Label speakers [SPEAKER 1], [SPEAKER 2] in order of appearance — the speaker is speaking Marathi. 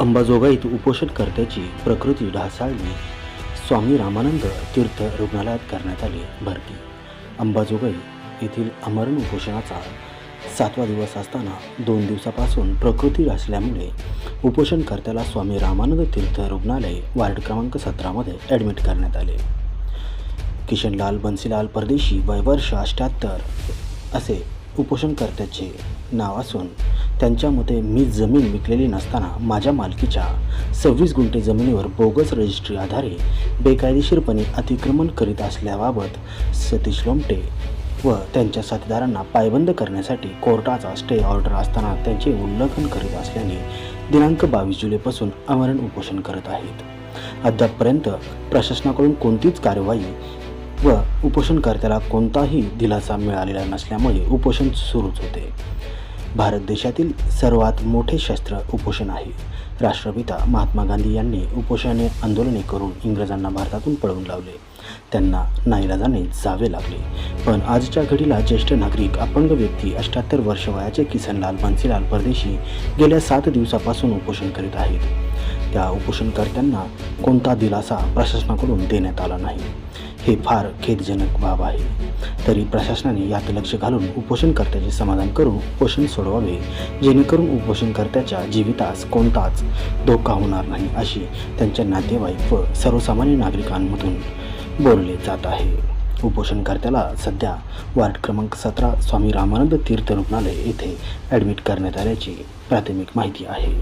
[SPEAKER 1] अंबाजोगाईत उपोषणकर्त्याची प्रकृती ढासाळली. स्वामी रामानंद तीर्थ रुग्णालयात करण्यात आली भरती. अंबाजोगाई येथील अमरण उपोषणाचा सातवा दिवस असताना दोन दिवसापासून प्रकृती ढासल्यामुळे उपोषणकर्त्याला स्वामी रामानंद तीर्थ रुग्णालय वार्ड क्रमांक सतरामध्ये ॲडमिट करण्यात आले. किशनलाल बन्सीलाल परदेशी वय वर्ष अष्ट्याहत्तर असे उपोषणकर्त्याचे नाव असून त्यांच्या मते मी जमीन विकलेली नसताना माझ्या मालकीच्या सव्वीस गुंठे जमिनीवर बोगस रजिस्ट्री आधारे बेकायदेशीरपणे अतिक्रमण करीत असल्याबाबत सतीश लोमटे व त्यांच्या साथीदारांना पायबंद करण्यासाठी कोर्टाचा स्टे ऑर्डर असताना त्यांचे उल्लंघन करीत असल्याने दिनांक बावीस जुलैपासून आमरण उपोषण करत आहेत. अद्यापपर्यंत प्रशासनाकडून कोणतीच कार्यवाही व उपोषणकर्त्याला कोणताही दिलासा मिळालेला नसल्यामुळे उपोषण सुरूच होते. भारत देशातील सर्वात मोठे शस्त्र उपोषण आहे. राष्ट्रपिता महात्मा गांधी यांनी उपोषणे आंदोलने करून इंग्रजांना भारतातून पळवून लावले. त्यांना नाईलाजाने जावे लागले. पण आजच्या घडीला ज्येष्ठ नागरिक अपंग व्यक्ती अष्ट्याहत्तर वर्ष वयाचे किसनलाल बन्सीलाल परदेशी गेल्या सात दिवसापासून उपोषण करीत आहेत. त्या उपोषणकर्त्यांना कोणता दिलासा प्रशासनाकडून देण्यात आला नाही. हे फार खेदजनक बाब आहे. तरी प्रशासनाने यात लक्ष घालून उपोषणकर्त्याचे समाधान करून उपोषण सोडवावे जेणेकरून उपोषणकर्त्याच्या जीवितास कोणताच धोका होणार नाही अशी त्यांच्या नातेवाईक व सर्वसामान्य नागरिकांमधून बोलले जात आहे. उपोषणकर्त्याला सध्या वार्ड क्रमांक सतरा स्वामी रामानंद तीर्थ रुग्णालय येथे ॲडमिट करण्यात आल्याची प्राथमिक माहिती आहे.